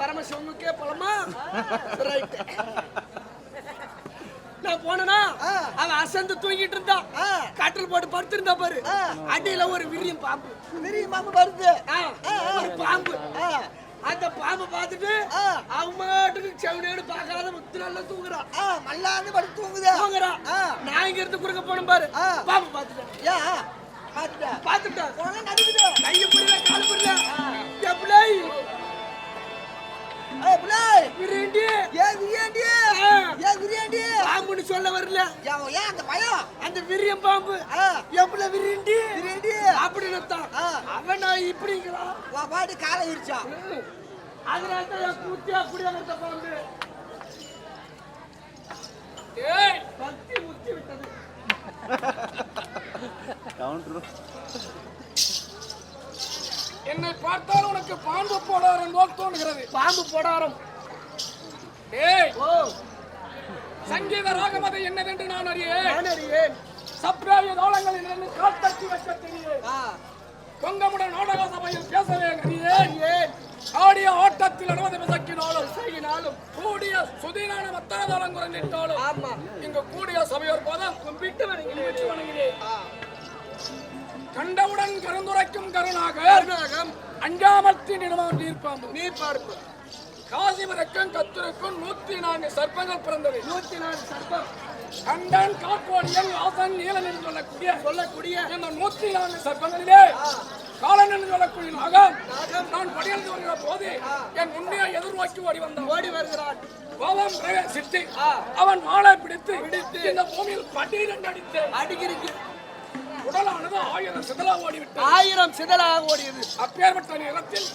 பரமசிவமுக்கே பழமா ரைட் நான் போனேனா? அவன் அசந்து தூங்கிட்டு இருந்தான் கட்டில் போட்டு படுத்திருந்தா பாரு. அடியில ஒரு விரியும் பாம்பு. பெரிய மாமா வருது. ஒரு பாம்பு. அந்த பாம்பை பார்த்துட்டு அவன் மாட்டுக்கு செவனேடு பார்க்காத முத்து நல்லா தூங்குறான் மல்லான்னு படுத்து தூங்குது. தூங்குறான். நான் இங்க இருந்து குறுக்க போனேன் பாரு. பாம்பு பார்த்துட்டேன். பார்த்துட்டேன். நடுக்குது கையை புரியல கால் புரியல எப்படி பாம்புன்னு சொல்ல வரல. ஏன் ஏன் அந்த பயம்? அந்த விரியம் பாம்பு. எப்படி விரண்டி விரியாண்டி? அப்படின்னு தான். அவன் நான் இப்படிங்கிறான் உன் பாட்டு காலை விரிச்சா. அதனால தான் என் கூத்தியா குடியாங்க பாம்பு. ஏய் பக்தி முத்தி விட்டது. கவுண்டர் என்னை பார்த்தால் உனக்கு பாம்பு போடார் என்போல் தோணுகிறது பாம்பு போடாரம். ஓ. சங்கீத ராகமதை என்னதென்று நான் அறியேன். நான் அறியேன். சப்ராய தாளங்களில் இருந்து காத்தட்டி வைக்க தெரியும். கொங்கமுடன் நாடக சபையில் பேசவே அறியேன். ஆடிய ஆட்டத்தில் அனுமதி விசக்கினாலும் செய்யினாலும் கூடிய சுதீனான மத்தாதாளம் குறைந்திட்டாலும் இங்கு கூடிய சபையோர் போதும். கும்பிட்டு வணங்கினேன். கண்டவுடன் கருந்துரைக்கும் கருணாக கருணாகம். அஞ்சாமத்தின் இடமாம் நீர்ப்பாம்பு. நீ பார்ப்பு காசிவரக்கும் கத்திருக்கும் நூத்தி நான்கு சர்ப்பங்கள் பிறந்தவை. நூத்தி நாலு சர்ப்பம். கண்டன் காக்கோடியன் வாசன் நீலன் என்று சொல்லக்கூடிய சொல்லக்கூடிய இந்த நூத்தி நான்கு சர்ப்பங்களிலே காலன் என்று சொல்லக்கூடிய நாகம். நான் படியெழுந்து வருகிற போது என் முன்னே எதிர்நோக்கி ஓடி வந்தான். ஓடி வருகிறான். கோபம் பிரவேசித்து அவன் வாளை பிடித்து பிடித்து இந்த பூமியில் பட்டீரென்று அடித்து அடிக்கிறீங்க உடலானது ஆயிரம் சிதலா ஓடிவிட்டு ஆயிரம் சிதலாக ஓடியது. அப்பேற்பட்ட நேரத்தில்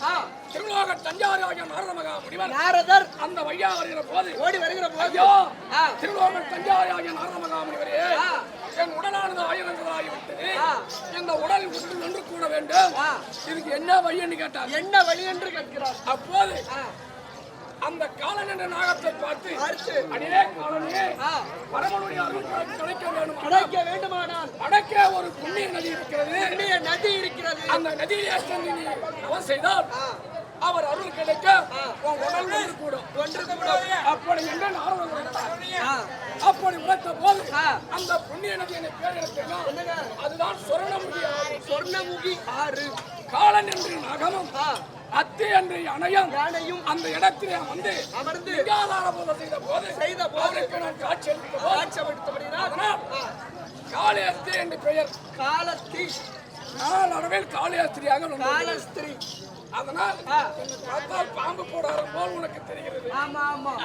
திருவிழாக தஞ்சாவூர் ஆகிய நாரத மகா முனிவர் நாரதர் அந்த வையா வருகிற போது ஓடி வருகிற போது. திருவாரூர் தஞ்சாவூர் ஆகிய நாரத மகா முனிவரே என் உடலானது ஆயிரங்கள் ஆகிவிட்டது இந்த உடல் விட்டு நின்று கூட வேண்டும். இதுக்கு என்ன வழின்னு கேட்டார். என்ன வழி என்று கேட்கிறார். அப்போது அந்த காலன் என்ற நாகத்தை பார்த்து அடியே காலனே பரமனுடைய அருள் கிடைக்க வேண்டும் கிடைக்க வேண்டுமானால். வடக்கே ஒரு புண்ணிய நதி இருக்கிறது. புண்ணிய நதி இருக்கிறது. அந்த நதியிலே சென்று நீ தவம் செய்தால் அவர் அருள் கிடைக்க உன் உடல் ஒன்று கூடும் ஒன்று கூடும். அப்படி உரைத்தார். அப்படி உரைத்த போது அந்த புண்ணிய நதி என்னை பேர் எடுத்தேன்னா அதுதான் சொர்ணமுடி ஆறு. சொர்ணமுகி ஆறு. காலன் என்று நகமும் அத்தி என்று அணையும். யானையும் அந்த இடத்திலே வந்து அமர்ந்து லிங்காதார பூஜை செய்த போது செய்த போது அவருக்கு நான் காட்சி அளித்த போது காட்சப்படுத்தப்படுகிறார் அதனால் காளியஸ்திரி என்று பெயர். காலத்தி நாளடைவில் காளியாஸ்திரியாக. காலஸ்திரி. அதனால் பார்த்தால் பாம்பு போடாத போல் உனக்கு தெரிகிறது. ஆமா ஆமா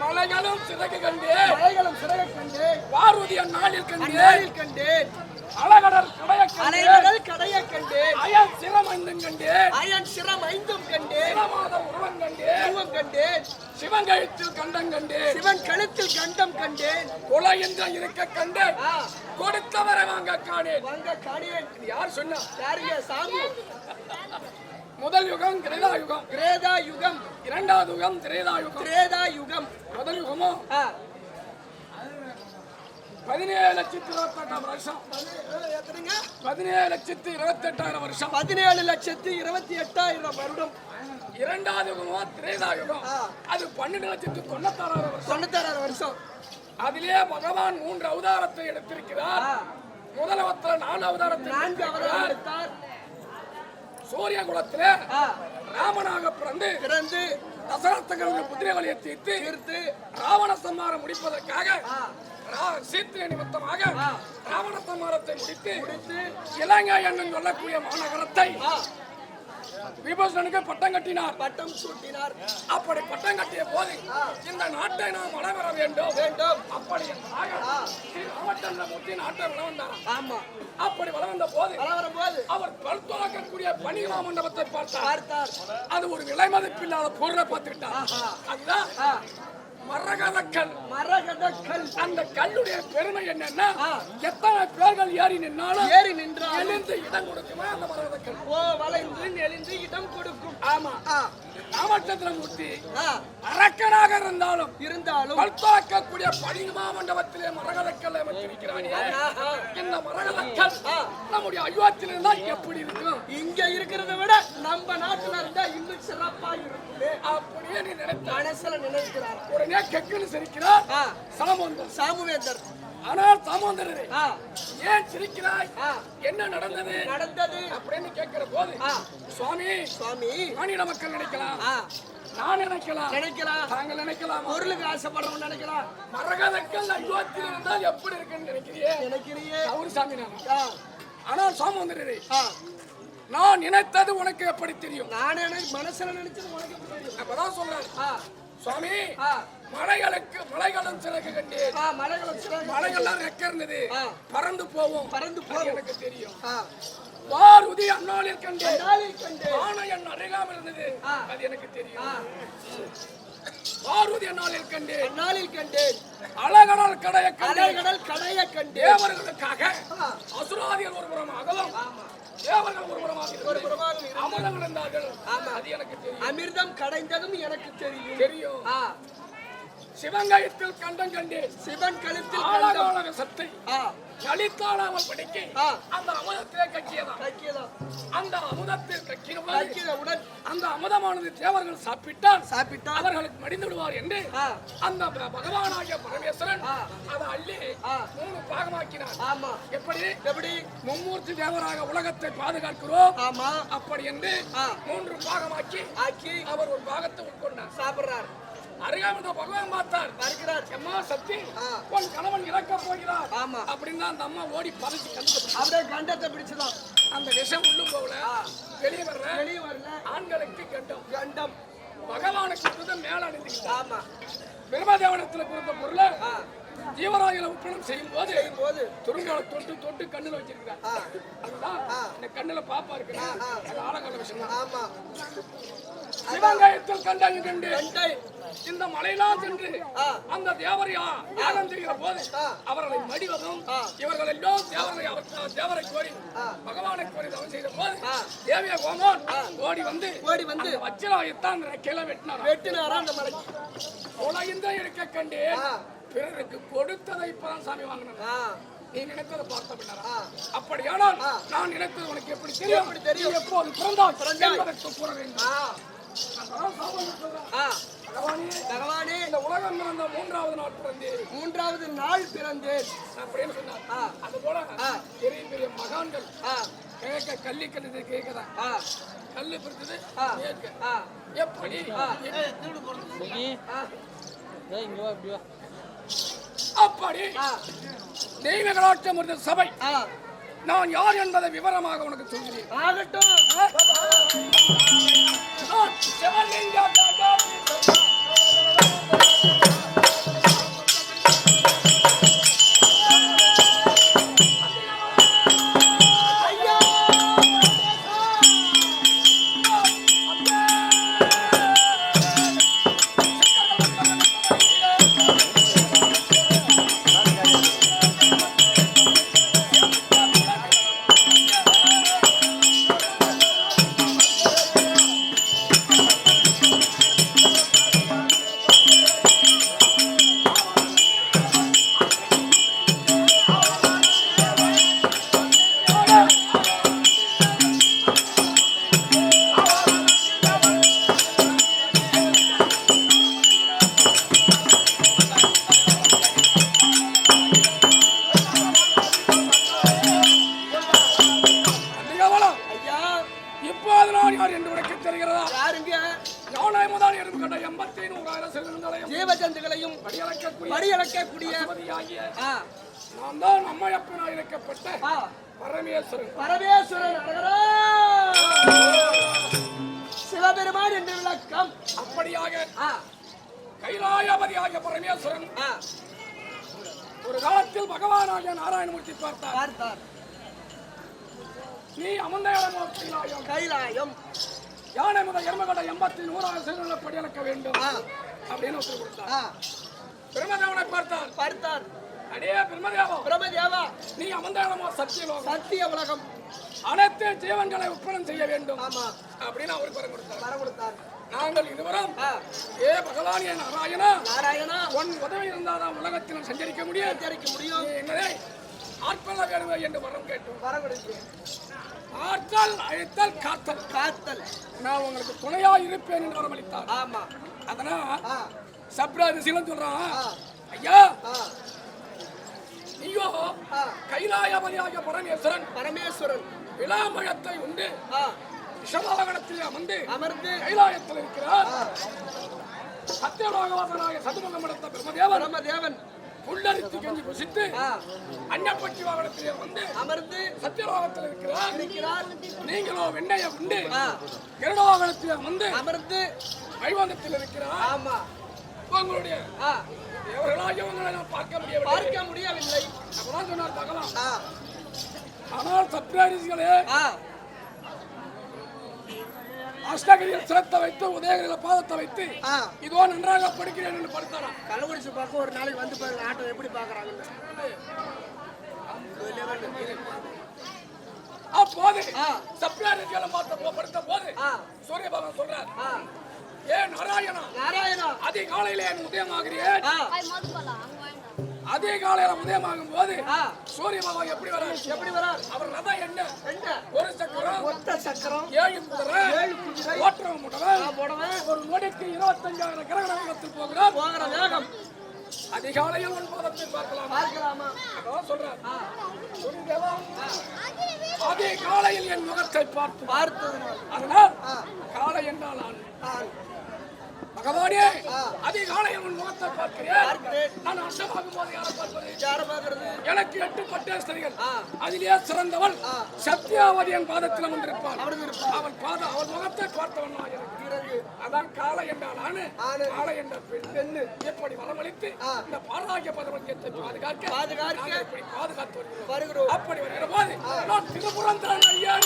மலைகளும் சிறகு கண்டே மலைகளும் சிறக கண்டேன் பார்வதிய நாளில் கண்டே கண்டேன். அழகடல் கடைய கண்டே அலைகள் கடைய கண்டேன் அயன் சிரமைந்தும் கண்டே. அயன் சிரம் ஐந்தும் கண்டேன் சிரமாத உருவம் கண்டே. உருவம் கண்டேன் சிவங்கழுத்தில் கண்டம் கண்டே. சிவன் கழுத்தில் கண்டம் கண்டேன் கொலை என்ற இருக்க கண்டே கொடுத்தவரை வாங்க காணேன். வாங்க காணியேன் இது யார் சொன்னா? யாருங்க சாமி. முதல் யுகம் கிரேதா யுகம். கிரேதா யுகம். இரண்டாவது யுகம் திரேதா யுகம். கிரேதா யுகம். முதல் யுகமோ? பதினேழு லட்சத்தி இருபத்தெட்டாம் வருஷம். பதினேழு லட்சத்தி இருபத்தெட்டாயிரம் வருஷம். பதினேழு லட்சத்தி இருபத்தி எட்டாயிரம் வருடம். இரண்டாவது யுகமோ திரேதா யுகம். அது பன்னெண்டு லட்சத்தி தொண்ணூத்தாறாயிரம் வருஷம். தொண்ணூத்தாறாயிரம் வருஷம். அதிலே பகவான் மூன்று அவதாரத்தை எடுத்திருக்கிறார். முதல் அவதாரம் நாலு அவதாரத்தை நான்கு அவதாரம். எடுத்தார். சூரிய குலத்திலே ராமனாக பிறந்து பிறந்து தசரத்தங்களுக்கு குதிரைகளை தீர்த்து தீர்த்து ராவண சம்மாரம் முடிப்பதற்காக சீத்திரை நிமித்தமாக ராவண சம்மாரத்தை முடித்து இலங்கை என்னும் சொல்லக்கூடிய மாநகரத்தை விபூஷணனுக்கு பட்டம் கட்டினார். பட்டம் சூட்டினார். அப்படி பட்டம் கட்டிய போது இந்த நாட்டை நாம் வள வர வேண்டும். வேண்டும். அப்படி ஸ்ரீ ராமச்சந்திரமூர்த்தி நாட்டை வள வந்தார் ஆமா. அப்படி வள வந்த போது வளரும் போது அவர் பல்துவக்கக்கூடிய பணிமா மண்டபத்தை பார்த்தார். அது ஒரு விலை மதிப்பில்லாத பொருளை பார்த்துக்கிட்டார். அதுதான் மரகத கல் மரகத கல் அந்த கல்லுடைய பெருமை என்னன்னா. எத்தனை பேர்கள் ஏறி நின்னாலும் ஏறி நின்றால் எழுந்து இடம் கொடுக்குமா அந்த மரகத கல் ஓ வளைந்து நெளிந்து இடம் கொடுக்கும். ஆமா. ராமச்சந்திரமூர்த்தி அரக்கனாக இருந்தாலும் இருந்தாலும் பல்தாக்கக்கூடிய பணிமா மண்டபத்திலே மரகதக்கல் அமைத்திருக்கிறானே ஆஹா. இந்த மரகதக்கல். நம்முடைய அயோத்தியில் இருந்தா எப்படி இருக்கும்? இங்க இருக்கிறத விட நம்ம நாட்டுல இருந்தா இன்னும் சிறப்பா இருக்குமே. அப்படியே நீ நினைத்த மனசுல நினைக்கிறார். உடனே கெக்குன்னு சிரிக்கிறார்? சாமந்தர். சாமுவேந்தர். ஆனால் சாமந்தரே ஏன் சிரிக்கிறாய். என்ன நடந்தது? நடந்தது. அப்படின்னு கேட்கிற போது. சுவாமி சுவாமி. மாநில மக்கள் நினைக்கலாம்? நான் நினைக்கலாம். நினைக்கலாம். தாங்கள் நினைக்கலாம். பொருளுக்கு ஆசைப்படுறவங்க நினைக்கலாம். மரகதக்கல் அயோத்தியில் இருந்தால் எப்படி இருக்குன்னு நினைக்கிறியே? நினைக்கிறியே. அவரு சாமி நான். ஆனால் சாமந்தரே நான் நினைத்தது உனக்கு எப்படி தெரியும்? நான் மனசுல நினைச்சது உனக்கு அப்பதான் சொல்றேன் சுவாமி மலைகளுக்கு மலைகளும் சிறகு கண்டேன். மலைகள்லாம் ரெக்க இருந்தது. பறந்து போவோம். பறந்து போகும். எனக்கு தெரியும். வாருதி அந்நாளில் கண்டேன். கண்டு ஆணையன் அருகாமல் இருந்தது. அது எனக்கு தெரியும். வாருதி அந்நாளில் கண்டேன். நாளில் கண்டேன். அழகடல் கடைய கண்டேன். அலைகடல் கடைய கண்டேன். தேவர்களுக்காக. அசுராதிகள் ஒரு புறமாகவும் தேவர்கள் அமிர்தம் கடைந்ததும் எனக்கு தெரியும். தெரியும். சிவங்காயத்தில் கண்டம் கண்டேன். சிவன் கழுத்தில் சத்தை. ஆ, கழித்தாளாமல் படிக்க ஆ. அந்த அமுதத்திலே கக்கியதான். அந்த அமுதத்தில் கக்கியவுடன் அந்த அமுதமானது தேவர்கள் சாப்பிட்டால் சாப்பிட்டால் அவர்களுக்கு மடிந்து விடுவார் என்று அந்த பகவானாகிய பரமேஸ்வரன். அதை அள்ளி. மூணு பாகமாக்கினார். ஆமா. எப்படி? எப்படி? மும்மூர்த்தி தேவராக உலகத்தை பாதுகாக்கிறோம். ஆமா. அப்படி என்று. மூன்று பாகமாக்கி ஆக்கி அவர் ஒரு பாகத்தை உட்கொண்டார். சாப்பிடுறார். அருகாமல் பகவான் பார்த்தார். வருகிறார் அம்மா சக்தி. உன் கணவன் இறக்க போகிறார். ஆமா. அப்படின்னு அந்த அம்மா ஓடி பறிச்சு கண்டு அப்படியே கண்டத்தை பிடிச்சுதான் அந்த விஷம் உள்ளும் போகல. வெளியே வர்ற வெளியே வரல. ஆண்களுக்கு கண்டம். கண்டம். பகவானுக்கு மேல அணிந்துக்கிட்டார் ஆமா. பிரம்மதேவனத்துல கொடுத்த பொருளை ஜீவராயில உப்பளம் செய்யும் போது போது துருங்கால தொட்டு தொட்டு கண்ணுல வச்சிருக்கார் ஆ, அதுதான் இந்த கண்ணுல பாப்பா இருக்கு. அது ஆழகால விஷயம் ஆமா சிவகாயத்தில் கண்டாங்க கண்டு இந்த மலையெல்லாம் சென்று. அந்த தேவரையா யாகம் செய்கிற போது. அவர்களை மடிவதும். இவர்கள் எல்லாம் தேவரை தேவரை கோரி. பகவானை கோரி தவம் செய்த போது. தேவிய கோமான் ஓடி வந்து ஓடி வந்து வச்சிராயத்தான் கீழே வெட்டினார் வெட்டினாரா அந்த மலைக்கு உலகிந்த இருக்க கண்டு. பிறருக்கு கொடுத்ததை இப்பதான் சாமி வாங்கினார். ஆ, நீ நினைத்ததை பார்த்த பின்னாரா. அப்படியானால். நான் நினைத்தது உனக்கு எப்படி தெரியும்? எப்படி தெரியும்? எப்போது பிறந்தாய். என்பதற்கு கூற வேண்டும். பகவானே, இந்த உலகம் பிறந்த மூன்றாவது நாள் பிறந்தேன். மூன்றாவது நாள் பிறந்தேன். அப்படின்னு சொன்னார். ஆ. அது போல. பெரிய பெரிய மகான்கள் ஆ, கேட்க கல்லி கல்லு கேட்கதான் ஆ, கல்லு பிடிச்சது ஆ, கேட்க. ஆ, எப்படி? ஆ. அப்படி தெய்வ கலாட்சம் இருந்த சபை. நான் யார் என்பதை விவரமாக உனக்கு சொல்கிறேன். ஆகட்டும். கைலாயபதியாகிய பரமேஸ்வரன். ஒரு காலத்தில் பகவானாகிய நாராயணமூர்த்தி பார்த்தார். பார்த்தார். நீ அமர்ந்த இடமோ கைலாயம். கைலாயம். யானை முதல் எருமகட எண்பத்தி நூறாயிரம் சிறுநிலை படியளக்க வேண்டும். அப்படின்னு உத்தரவு கொடுத்தார். பிரம்மதேவனை பார்த்தார். பார்த்தார். அடே பிரம்மதேவம் பிரம்மதேவா. நீ அமர்ந்த இடமோ சத்தியலோகம். சத்திய உலகம் அனைத்து ஜீவன்களை உட்படம் செய்ய வேண்டும். ஆமா. அப்படின்னு அவருக்கு வரம் கொடுத்தார். நாங்கள் இருவரும் ஏ பகவான் என் நாராயணா நாராயணா. உன் உதவி இருந்தாதான் உலகத்தில் சஞ்சரிக்க முடியும். தெரிவிக்க முடியும். நீ என்னதை ஆட்கொள்ள வேணுமே என்று வரம் கேட்டோம். வர கொடுத்து ஆட்கள் அழைத்தல் காத்தல். காத்தல். நான் உங்களுக்கு துணையா இருப்பேன் என்று வரமளித்தார் ஆமா. அதனால் ஆ, சப்ரா ரிசிலம் சொல்றான் ஐயா நீயோ ஆ. கைலாயபதியாகிய பரமேஸ்வரன். பரமேஸ்வரன். விளாமழத்தை உண்டு. விஷவாகனத்தில் அமர்ந்து அமர்ந்து கைலாயத்தில் இருக்கிறார். ஆ, சத்தியலோகவாசனாய சதுமுகம் எடுத்த பிரம்மதேவன் பிரம்மதேவன் புல்லரித்து கஞ்சி புசித்து அன்னப்பட்டி வாகனத்திலே வந்து அமர்ந்து சத்தியலோகத்தில் இருக்கிறார். இருக்கிறார். நீங்களோ வெண்ணைய உண்டு. ஆ, கருடவாகனத்திலே வந்து அமர்ந்து வைவந்தத்தில் இருக்கிறார். ஆமா. உங்களுடைய ஆ, தேவர்களாகிய உங்களை நான் பார்க்க முடியவில்லை? பார்க்க முடியவில்லை. அப்பதான் சொன்னார் ஆ, ஆனால் சத்யாரிசிகளே ஆ, அஷ்டகிரியில் சிரத்தை வைத்து உதயகிரியில பாதத்தை வைத்து ஆ. இதோ நன்றாக படிக்கிறேன் என்று படுத்தாராம். கள்ளக்குறிச்சி பக்கம் ஒரு நாளைக்கு வந்து பாருங்க ஆட்டோ எப்படி பாக்குறாங்கன்னு அப்போது ஆ. சப்யாரிசிகளை பார்த்த படுத்த போது சூரிய பகவான் சொல்றார் ஏ நாராயணா நாராயணா. அதிகாலையில என் உதயமாகிறேன். ஆ, அதிகாலையில உதயமாகும் போது சூரிய பகவான் எப்படி வரார்? எப்படி வரா அவர் ரதம் என்ன? ஒரு சக்கரம் ஒத்த சக்கரம். ஏழு குதிரை ஏழு குதிரை. ஓட்டுறவன் முட்டவன் ஒரு நொடிக்கு இருபத்தஞ்சாயிரம் கிரகண வேகத்தில் போகிறார். போகிற வேகம். அதிகாலையில் உன் பாதத்தை பார்க்கலாம். பார்க்கலாமா? ஆ, சூரியதேவா, அதிகாலையில் என் முகத்தை பார்த்து. பார்த்ததுனால். அதனால் காலை என்றால் நான் பகவானே. அதிகாலையில் உன் முகத்தை பார்க்கிறேன். நான் அஷ்டமாகும் போது யாரை பார்ப்பது? யார பாக்குறது எனக்கு எட்டு பட்டேஸ்வரிகள் ஆ. அதிலே சிறந்தவள். சத்யாவதி என் பாதத்தில் வந்திருப்பாள். அவருக்கு இருப்பான் அவன் பாத அவன் முகத்தை பார்த்தவன் பிறகு? அதான் காலை என்றால் ஆணு. காலை என்ற பெண். பெண்ணு. எப்படி வரமளித்து ஆ. இந்த பாராகிய பதவத்தியத்தை பாதுகாக்க பாதுகாக்க. இப்படி பாதுகாத்து வருகிறோம். அப்படி வருகிற போது நான் திருபுரந்தான் ஐயா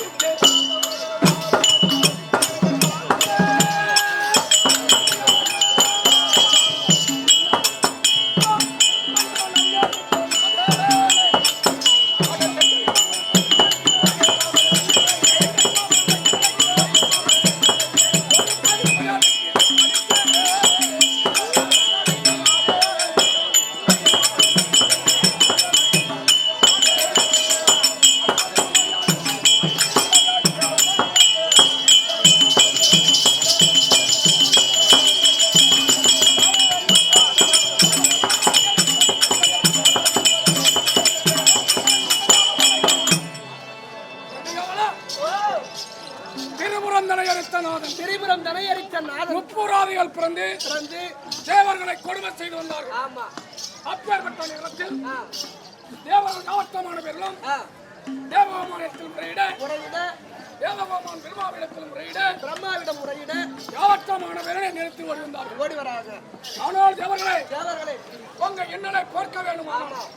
ஆனால் தேவர்களே தேவர்களே. உங்க எண்ணனை பார்க்க வேண்டுமானால்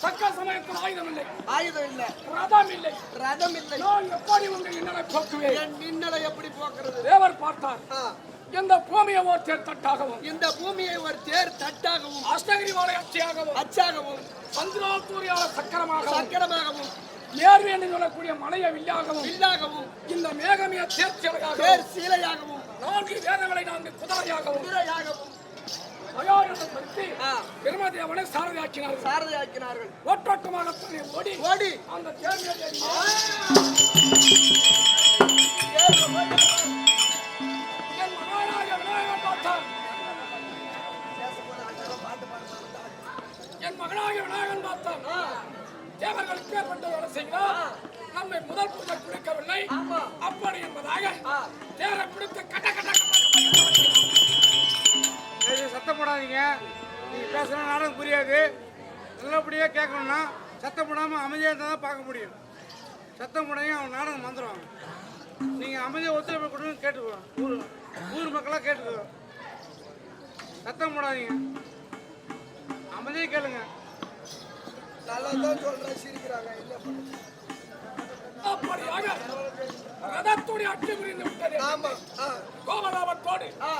தக்க சமயத்தில் ஆயுதம் இல்லை. ஆயுதம் இல்ல. ரதம் இல்லை. ரதம் இல்லை. நான் எப்படி உங்க எண்ணனை போக்குவேன்? என் மின்னலை எப்படி போக்குறது? தேவர் பார்த்தார். இந்த பூமியை ஓர் தேர் தட்டாகவும் இந்த பூமியை ஒரு தேர் தட்டாகவும் அஷ்டகிரி மாலை அச்சியாகவும் அச்சாகவும் சந்திராத்தூரியால சக்கரமாகவும் சக்கரமாகவும் நேர்வி என்று சொல்லக்கூடிய மலையை வில்லாகவும் வில்லாகவும் இந்த மேகமிய தேர்ச்சியாகவும் தேர் சீலையாகவும் நான்கு வேதங்களை நான்கு குதிரையாகவும் குதிரையாகவும் சாரதியாக்கினார்கள். ஓட்டோட்டமாக தன்னை ஓடி ஓடி அந்த என் மகனாகிய விநாயகன் பார்த்தான். தேவர்களுக்கு ஏற்பட்ட வேலை செய்கிறார் நம்மை முதல் பூஜை குடிக்கவில்லை. அப்படி என்பதாக தேரை நீங்கள் பேசுகிற நாடகம் புரியாது. நல்லபடியாக கேட்கணும்னா சத்தம் போடாமல் அமைதியாக இருந்தால் தான் பார்க்க முடியும். சத்தம் போடாங்க அவன் நாடகம் வந்துடும் நீங்க அமைதியா ஒத்துழைப்பு கொடுங்க கேட்டுக்கோ ஊர் ஊர் மக்களா கேட்டுக்கோ சத்தம் போடாதீங்க. அமைதியா கேளுங்க. நல்லா தான் சொல்றேன் சிரிக்கிறாங்க. இல்ல. அப்படியாக ரதத்துடைய அச்சு புரிந்து விட்டது ஆ,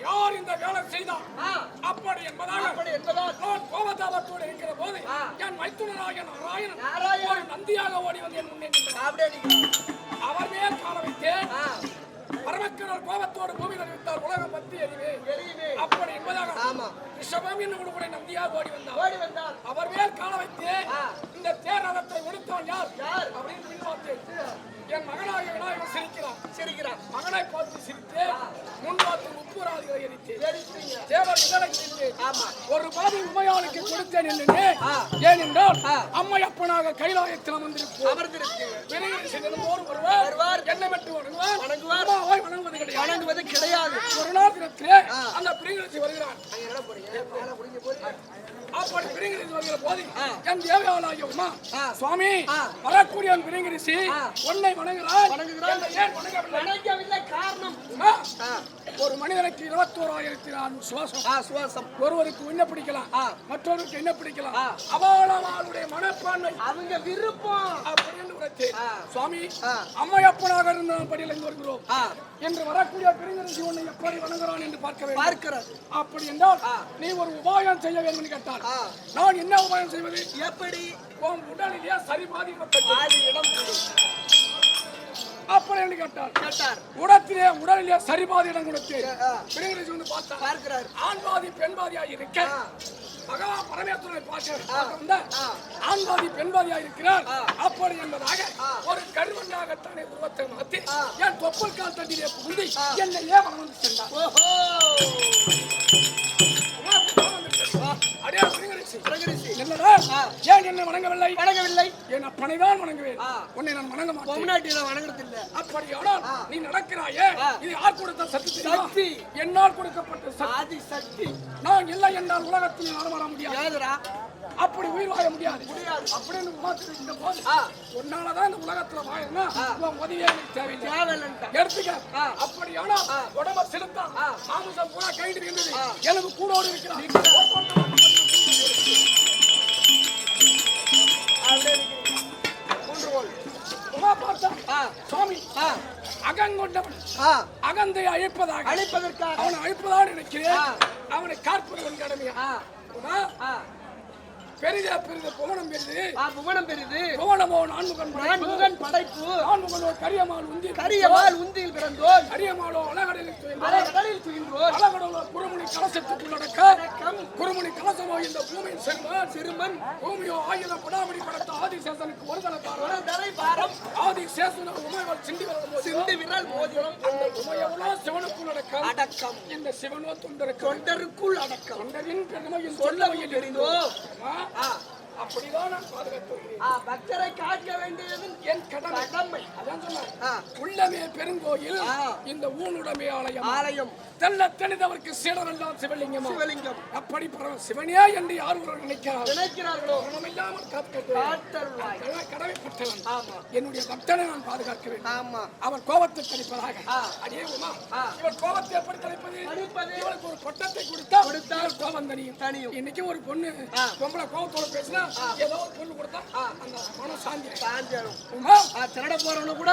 யார் இந்த வேலை செய்தார். அப்படி என்பதாக அப்படி என்பதால் நான் கோபதாபத்தோடு இருக்கிற போது. என் மைத்துனராக நாராயணன் நாராயணன். நந்தியாக ஓடி வந்து என் முன்னே. அவர் மேல் கால வைத்தேன் ஆ, பரமக்கரர் கோபத்தோடு பூமியில் அறிவித்தார் உலகம் பத்தி தெரியுமே அப்படி என்பதாக ஆமா. ரிஷபம் என்னும் கூட நந்தியாக ஓடி வந்தார் ஓடி வந்தார் அவர் மேல் கால வைத்து. இந்த தேர் ரதத்தை ஒடுத்தவன் யார் யார்? அப்படின்னு பின்பார்த்தேன் என் மகனாகிய விநாயகர் சிரிக்கிறான் சிரிக்கிறான் மகனை பார்த்து சிரித்து முன் பார்த்து முப்புராதிகளை எரித்து தெரியுங்க தேவர் இதழை சிரித்து ஆமா ஒரு பாதி உமையாளுக்கு கொடுத்தேன் என்று. ஏனென்றால் ஆ. அம்மையப்பனாக கைலாயத்தில் அமர்ந்திருப்போம். அமர்ந்திருக்கு. பெரிய செல்லும்போது வருவார். வணங்குவது கிடையாது. வணங்குவது கிடையாது. ஒரு நாள். அந்த பிரிங்கிழச்சி வருகிறார். பிரிங்கிரிசி போது. என் தேவையாளாகிய உமா. சுவாமி. வரக்கூடிய பிரிங்கிரிசி. உன்னை வணங்குகிறார். வணங்கவில்லை? காரணம். ஒரு மனிதனுக்கு இருபத்தோராயிரத்தி நான்கு சுவாசம். சுவாசம். ஒருவருக்கு என்ன பிடிக்கலாம். ஆ. மற்றொருக்கு என்ன பிடிக்கலாம். அவளுடைய மனப்பான்மை. அவங்க விருப்பம். அப்படின்னு உரைத்தேன் ஆ. சுவாமி. அம்மையப்பனாக இருந்த படியில் இங்கு வருகிறோம். என்று வரக்கூடிய பிரிங்கிரிசி உன்னை எப்படி வணங்குகிறான் என்று பார்க்க பார்க்கிறார். அப்படி என்றால். நீ ஒரு உபாயம் செய்ய வேண்டும் கேட்டால். நான் என்ன உபாயம் செய்வது எப்படி உன் உடலிலே சரி பாதிக்கப்பட்டது பாதி இடம். அப்படி என்று கேட்டால் கேட்டார் உடத்திலே உடலிலே சரி பாதி இடம் கொடுத்து. பிரிங்கிரிசி வந்து பார்த்தார் பார்க்கிறார் ஆண் பாதி பெண் பாதியாக இருக்க. பகவான் பரமேஸ்வரனை பார்க்க வந்த. ஆண் பாதி பெண் பாதியாக இருக்கிறார். அப்படி என்பதாக. ஒரு கருவண்டாகத்தானே உருவத்தை மாற்றி. என் தொப்புள் கால் தட்டிலே புகுந்து. என்னை ஏன் வந்து சென்றார் ஓஹோ அடே பிரிங்கிரிசி பிரகரிசி என்னடா ஆ. ஏன் என்னை வணங்கவில்லை வணங்கவில்லை என் அப்பனைதான் வணங்குவேன் ஆ. உன்னை நான் வணங்க மாட்டேன் பொம்னாட்டியில வணங்குறது இல்ல அப்படியானால். நீ நடக்கிறாயே. இது யார் கொடுத்த சக்தி? சக்தி. என்னால் கொடுக்கப்பட்ட சக்தி சக்தி நான் இல்லை என்றால் உலகத்தில் நான் வர முடியாது அப்படி உயிர் வாழ முடியாது முடியாது. அப்படின்னு உமாத்திர இந்த போது. உன்னாலதான் இந்த உலகத்துல வாழனா உன் உதவியே தேவையில்லை எடுத்துக்க. அப்படியானா. உடம்ப செலுத்தா. மாமிசம் பூரா கைது இருந்தது. எனக்கு கூடோடு இருக்கிறான் அகந்தை அழிப்பதாக. அழைப்பதற்காக. அவனை அழிப்பதான் நினைக்கிறேன். அவனை காற்பது உன் கடமையா? பெரிதா பெரிது புவனம் பெரிது. புவனம் பெரிது. புவனமோ நான்முகன் நான் படைப்பு. முகன் படைப்பு. நான்முகனோ கரியமால் உந்தி கரியமால் உந்தியில் பிறந்தோர் கரியமாலோ அழகடலில் மலை துயின்றோர். அழகடலோ குருமுனி கலசத்துக்குள் நடக்க. அடக்கம். குருமுனி கலசமோ இந்த பூமியின் செல்வன் சிறுமன் பூமியோ ஆயுத படாமடி படத்த ஆதிசேஷனுக்கு ஒரு தலை ஒரு தலை பாரம். உமைவள் சிண்டி வரும்போது சிந்து விரல் மோதிரம் அந்த உமையவளோ சிவனுக்குள் நடக்க அடக்கம். இந்த சிவனோ தொண்டருக்கு. தொண்டருக்குள் அடக்கம். தொண்டரின் பெருமையில் சொல்லவும் தெரிந்தோ ஆ. அப்படிதான் நான் பாதுகாத்து பக்தரை காக்க வேண்டியது என் கடமை கடமை அதான் சொன்னார். உள்ளமே பெருங்கோயில். இந்த ஊனுடமே ஆலயம். ஆலயம். தெல்ல தெளிதவருக்கு சீடரெல்லாம் சிவலிங்கம். சிவலிங்கம். அப்படி பரவ சிவனே என்று யார் ஒருவர் நினைக்கிறார் நினைக்கிறார்களோ? காத்து காத்தருள்வாய். கடமைப்பட்டவன். என்னுடைய பக்தனை நான் பாதுகாக்க வேண்டும். ஆமா. அவர் கோபத்தை தணிப்பதாக. அடே உமா. இவர் கோபத்தை எப்படி தணிப்பது? இவருக்கு ஒரு பட்டத்தை கொடுத்தா கொடுத்தா இவர் கோபம் தனியும் தணியும். இன்னைக்கு ஒரு பொண்ணு. பொம்பளை கோபத்தோட பேசினா ஏதோ ஒரு பொண்ணு கொடுத்தா அந்த மனம் சாந்தி சாஞ்சிடும் உமா ஆ திருட போறவனு கூட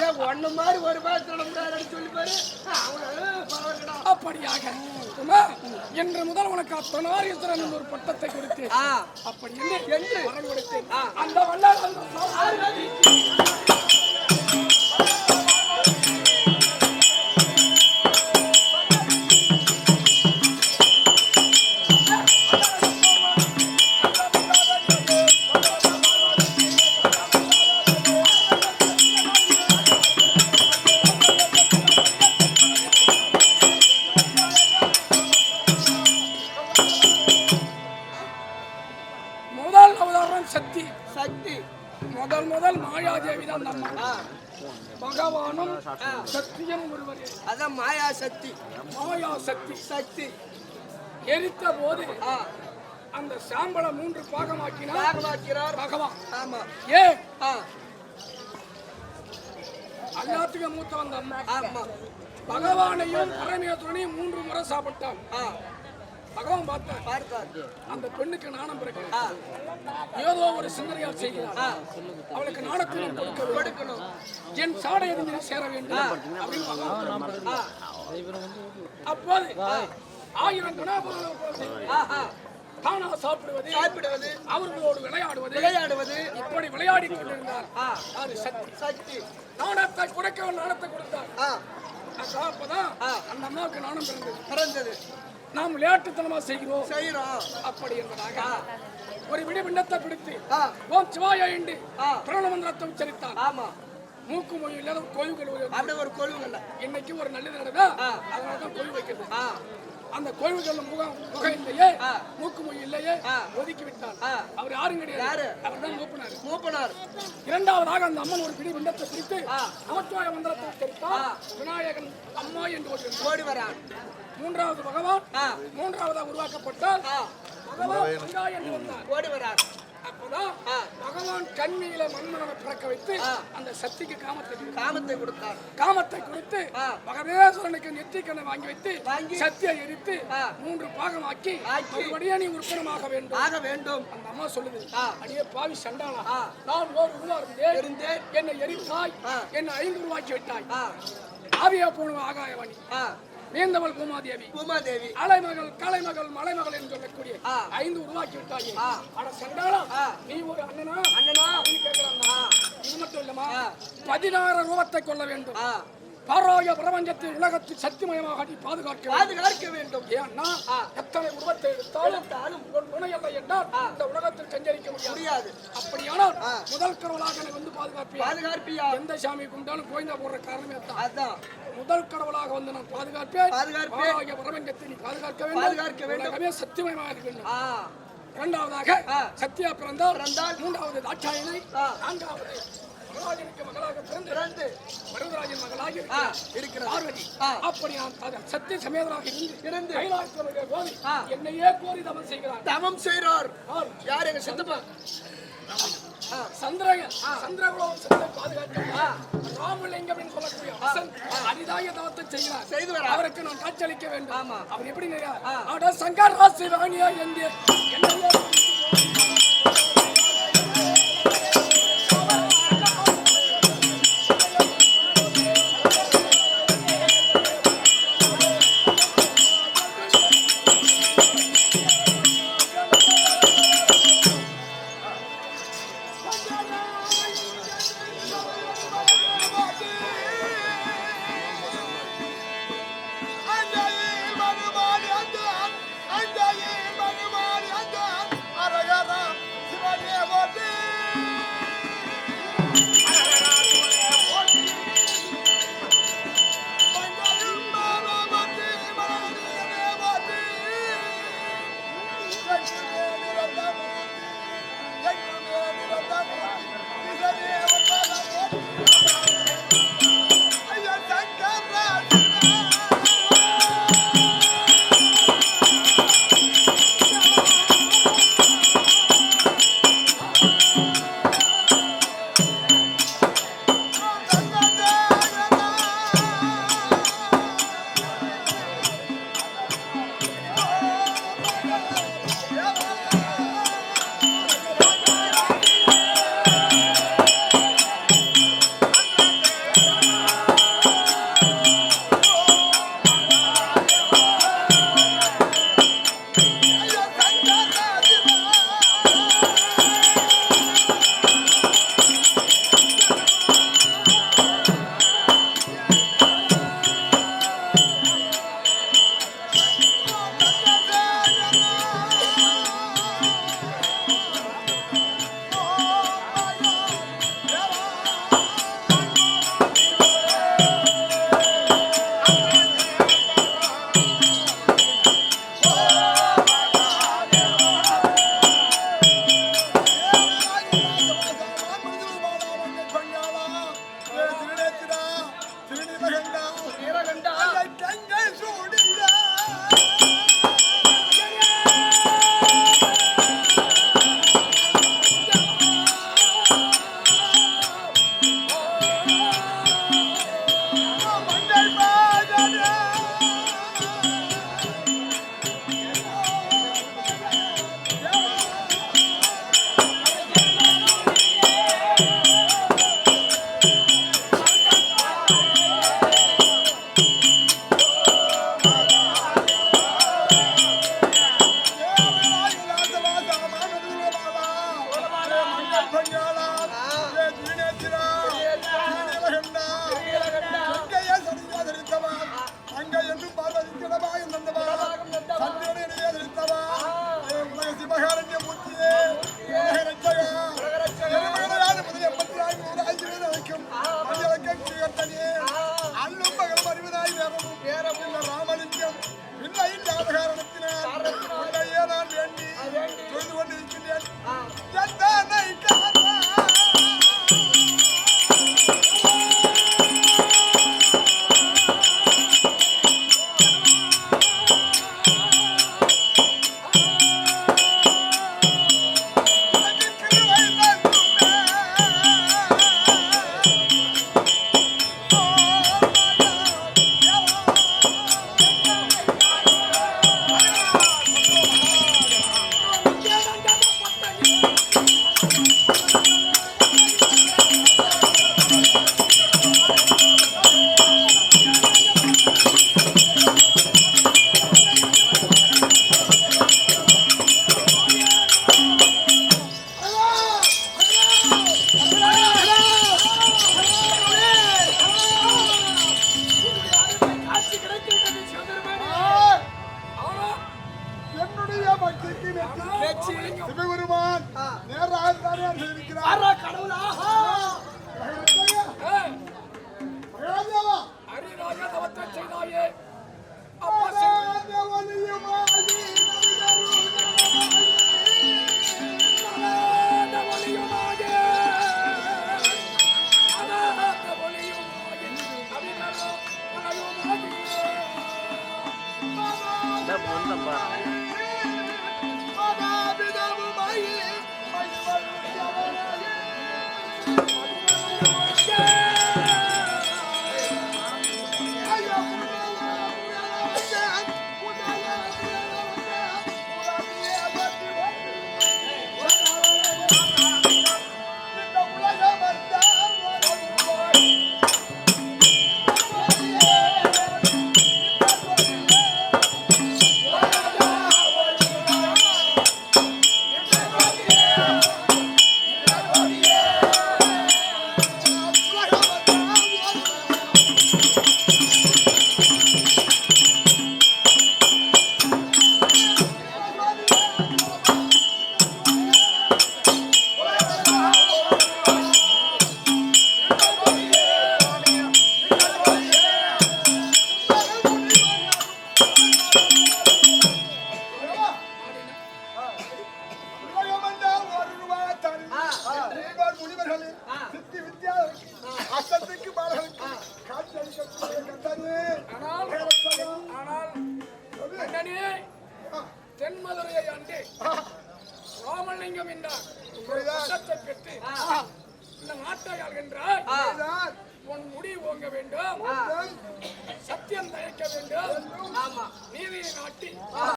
ஏ ஒண்ணு மாதிரி ஒரு பேர் திருட முடியாதுன்னு சொல்லி பாரு அவன் பரவாயில்லடா அப்படியாக இன்று முதல் உனக்கு அத்தனாரியத்திரன் ஒரு பட்டத்தை கொடுத்து அப்படி என்று? கொடுத்தேன்? அந்த வல்லார் சக்தி. எரித்த போது அந்த சாம்பலை மூன்று பாகமாக்கினார் யார் வாக்கிறார் பகவான். ஆமா. ஏ? எல்லாத்துக்கும் மூத்த வந்த அம்மா. பகவானையும் பரமேஸ்வரனையும் மூன்று முறை சாப்பிட்டான். பகவான் பார்த்தார். பார்த்தார் அந்த பெண்ணுக்கு நாணம் பிறகு ஆ, ஏதோ ஒரு சிந்தனையால் செய்கிறார். அவளுக்கு நாணத்தையும் கொடுக்க கொடுக்கணும். என் சாடை எதிர்த்து சேர வேண்டும். அப்படின்னு அப்போது ஆயிரம் குணாபுரம் ஆஹா, தானா சாப்பிடுவது சாப்பிடுவது. அவர்களோடு விளையாடுவது விளையாடுவது. இப்படி விளையாடி கொண்டிருந்தார் ஆ, யாரு சக்தி. சக்தி. நாணத்தை கொடுக்க நாணத்தை கொடுத்தார் அப்பதான். அந்த அம்மாவுக்கு நாணம் பிறந்தது. பிறந்தது. நாம் விளையாட்டுத்தனமா செய்கிறோம் செய்யறோம் அப்படி என்பதாக ஒரு விடி பிண்டத்தை பிடித்து ஓம் சிவாய என்று ஆ. பிரணவ மந்திரத்தை உச்சரித்தார் ஆமா மூக்கு மொழி இல்லாத கோயில்கள் அப்படி ஒரு கொழுவுகள்ல இன்னைக்கு ஒரு நல்லது நடந்தா ஆ. அதனால தான் கோயில் வைக்கிறது அந்த கோயில்கள் முகம் முகம் இல்லையே. மூக்கு மொழி இல்லையே. ஒதுக்கி விட்டார். அவர் யாரும் யாரு? கிடையாது அவர் தான் மூப்பினார் மூப்பனார் இரண்டாவதாக அந்த அம்மன் ஒரு பிடி பிண்டத்தை பிடித்து. நமச்சிவாய மந்திரத்தை உச்சரித்தார். விநாயகன் அம்மா என்று ஒரு ஓடி வரான் மூன்றாவது பகவான் ஆ. மூன்றாவதாக உருவாக்கப்பட்டால் பகவான் ஓடி வரான் அப்பதான். பகவான் கண்ணியில மண்மனவை பிறக்க வைத்து. அந்த சக்திக்கு காமத்தை. காமத்தை கொடுத்தார் காமத்தை கொடுத்து. மகதேஸ்வரனுக்கு நெற்றிக்கண்ணை வாங்கி வைத்து சத்தியை எரித்து. மூன்று பாகமாக்கி ஆக்கி. மறுபடியும் நீ உற்பனமாக வேண்டும் ஆக வேண்டும் அந்த அம்மா சொல்லுது. அடியே பாவி சண்டாளா. நான் ஓர் உருவா இருந்தேன் இருந்தேன். என்னை எரித்தாய். என்னை ஐந்து உருவாக்கி விட்டாய் ஆவியா போன ஆகாயவாணி ஆ, வேந்தவள் பூமாதேவி. பூமாதேவி. அலைமகள் கலைமகள் மலைமகள் என்று சொல்லக்கூடிய. ஐந்து உருவாக்கி விட்டாயே. அட சண்டாளா ஆ. நீ ஒரு அண்ணனா? அண்ணனா. இது மட்டும் இல்லம்மா. ஆ. பதினாறு ரூபத்தை கொள்ள வேண்டும். பாராய பிரபஞ்சத்தில் உலகத்தில் சக்திமயமாக நீ பாதுகாக்க வேண்டும். பாதுகாக்க வேண்டும். ஏன்னா. எத்தனை உருவத்தை எடுத்தாலும் எடுத்தாலும் ஒரு துணை அல்ல என்றால் இந்த உலகத்தில் சஞ்சரிக்க முடியாது. முடியாது. அப்படியானால். முதல் கடவுளாக நீ வந்து பாதுகாப்பியா? பாதுகாப்பியா? எந்த சாமி கும்பிட்டாலும் கோயிந்தா போடுற காரணமே தான் அதான். முதல் கடவுளாக வந்து நான் பாதுகாப்பேன் பாதுகாப்பேன். பிரபஞ்சத்தை நீ பாதுகாக்க வேண்டும் பாதுகாக்க வேண்டும். சத்தியமயமாக இருக்க வேண்டும் ஆ, இரண்டாவதாக. சத்யா பிறந்தார் பிறந்தார். மூன்றாவது தாட்சாயனை. நான்காவது மகராஜனுக்கு மகளாக பிறந்து மருதராஜன் மகளாக. இருக்கிறார். பார்வதி. அப்படி நான் சத்திய சமேதராக இருந்து இருந்து. கைலாசத்தில் கோரி ஆ. என்னையே கோரி தவம் செய்கிறார் தவம் செய்றார் யார்? யார் எங்க சித்தப்பா சந்திரன் சந்திரகுலம் சந்திர பாதுகாக்க ராமலிங்கம் என்று சொல்லக்கூடிய அசன் அரிதாய தவத்தை செய்கிறார். அவருக்கு நான் காட்சியளிக்க வேண்டும். அவர் எப்படி ஆ. அட சங்கர் ராசி வாணியா என்று என்னையே